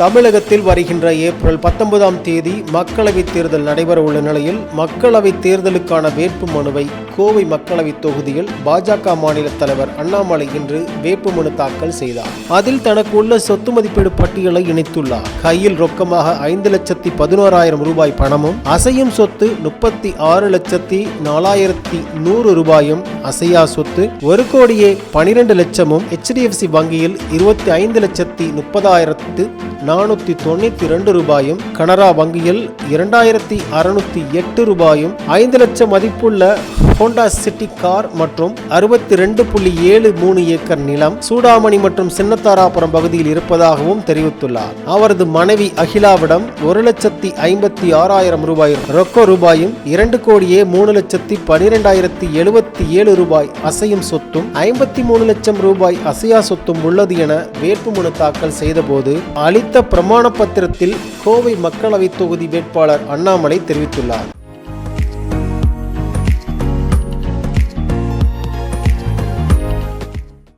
தமிழகத்தில் வருகின்ற ஏப்ரல் பத்தொன்பதாம் தேதி மக்களவைத் தேர்தல் நடைபெற உள்ள நிலையில் மக்களவைத் தேர்தலுக்கான வேட்பு மனுவை கோவை மக்களவைத் தொகுதியில் பாஜக மாநில தலைவர் அண்ணாமலை இன்று வேட்புமனு தாக்கல் செய்தார். அதில் தனக்கு உள்ள சொத்து மதிப்பீடு பட்டியலை இணைத்துள்ளார். கையில் ரொக்கமாக ஐந்து லட்சத்தி பதினோராயிரம் ரூபாய் பணமும் அசையும் சொத்து முப்பத்தி ஆறு லட்சத்தி நாலாயிரத்தி நூறு ரூபாயும் அசையா சொத்து ஒரு கோடியே பனிரெண்டு லட்சமும் ஹெச்டிஎஃப்சி வங்கியில் இருபத்தி ஐந்து லட்சத்தி முப்பதாயிரத்து நானூத்தி தொண்ணூற்றி ரெண்டு ரூபாயும் கனரா வங்கியில் இரண்டாயிரத்தி அறுநூற்றி எட்டு ரூபாயும் ஐந்து லட்சம் மதிப்புள்ள ஹோண்டா சிட்டி கார் மற்றும் அறுபத்தி ரெண்டு புள்ளி ஏழு மூணு ஏக்கர் நிலம் சூடாமணி மற்றும் சின்னத்தாராபுரம் பகுதியில் இருப்பதாகவும் தெரிவித்துள்ளார். அவரது மனைவி அகிலாவிடம் ஒரு லட்சத்தி ஐம்பத்தி ஆறாயிரம் ரூபாய் ரொக்க ரூபாயும் இரண்டு கோடியே மூணு லட்சத்தி பனிரெண்டாயிரத்தி எழுபத்தி ஏழு ரூபாய் அசையும் சொத்தும் ஐம்பத்தி மூணு லட்சம் ரூபாய் அசையா சொத்தும் உள்ளது என வேட்புமனு தாக்கல் செய்தபோது அளித்த பிரமாண பத்திரத்தில் கோவை மக்களவை தொகுதி வேட்பாளர் அண்ணாமலை தெரிவித்துள்ளார்.